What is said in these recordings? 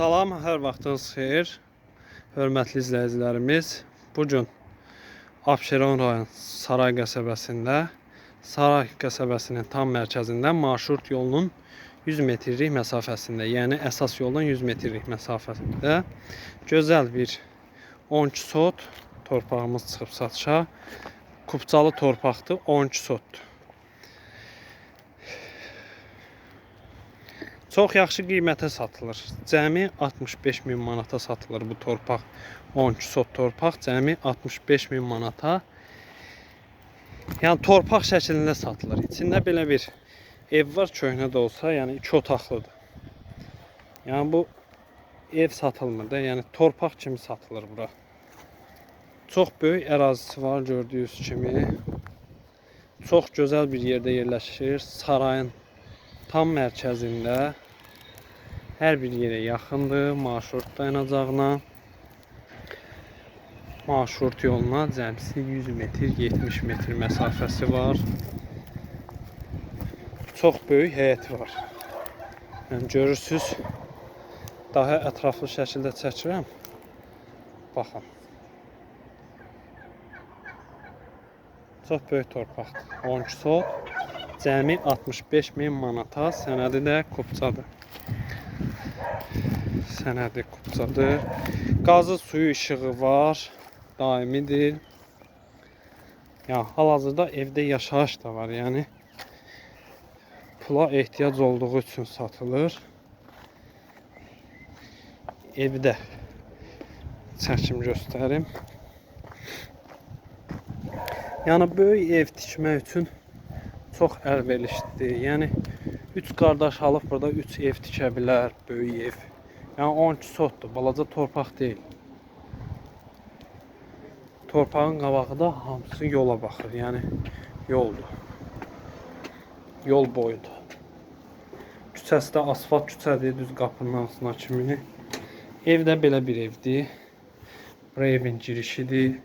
Salam, hər vaxtınız xeyir. Hörmətli izləyicilərimiz, bu gün Abşeron rayon Saray qəsəbəsində, Saray qəsəbəsinin tam mərkəzində marşrut yolunun 100 metrlik məsafəsində, yəni əsas yoldan 100 metrlik məsafəsində gözəl bir 12 sot torpağımız çıxıb satışa. Kupçalı torpaqdır, 12 sotdur. Çox yaxşı qiymətə satılır. Cəmi 65 min manata satılır bu torpaq. 12 sot torpaq cəmi 65 min manata. Yəni torpaq şəklində satılır. İçində belə bir ev var, köhnə də olsa, yəni iki otaqlıdır. Yəni bu ev satılmır da, yəni torpaq kimi satılır bura. Çox böyük ərazisi var gördüyünüz kimi. Çox gözəl bir yerdə yerləşir. Sarayın tam mərkəzində hər bir yerə yaxındır. Marşrut dayanacağına. Marşrut yoluna cəmsi 100 metr, 70 metr məsafəsi var. Çox böyük həyəti var. Yəni görürsüz. Daha ətraflı şəkildə çəkirəm. Baxın. Çox böyük torpaqdır. 12 sot. Cəmi 65 min manata. Sənədi də kupçadır. Sənədi kupçadır. Qazı suyu işığı var. Daimidir. Ya hal-hazırda evdə yaşayış da var. Yəni pula ehtiyac olduğu üçün satılır. Evdə çəkim göstərim. Yəni böyük ev tikmək üçün çox əlverişlidir. Yəni 3 qardaş alıb burada 3 ev tikə bilər, ev. Yəni 12 sotdur, balaca torpaq deyil. Torpağın qabağı da hamısı yola baxır. Yəni yoldur. Yol boyudur. Küçəsi də asfalt küçədir, düz qapının ağzına kimi. Ev də belə bir evdir. Bura evin girişidir.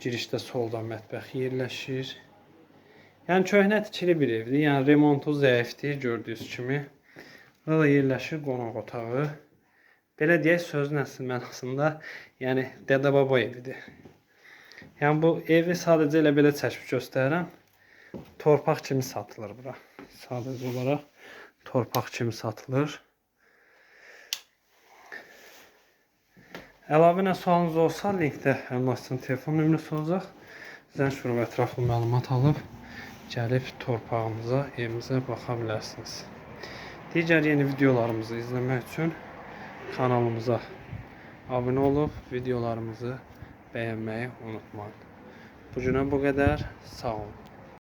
Girişdə solda mətbəx yerləşir. Yəni köhnə tikili bir evdir. Yəni remontu zəifdir gördüyünüz kimi. Burada yerləşir qonaq otağı. Belə deyək sözün əsl mənasında, yəni dədə baba evidir. Yəni bu evi sadəcə elə belə çəkib göstərirəm. Torpaq kimi satılır bura. Sadəcə olaraq torpaq kimi satılır. Əlavə nə sualınız olsa, linkdə Əmlakçının telefon nömrəsi olacaq. Zəng vurub ətraflı məlumat alıb gəlib torpağımıza, evimizə baxa bilərsiniz. Digər yeni videolarımızı izləmək üçün kanalımıza abunə olub videolarımızı bəyənməyi unutmayın. Bu günə bu qədər. Sağ olun.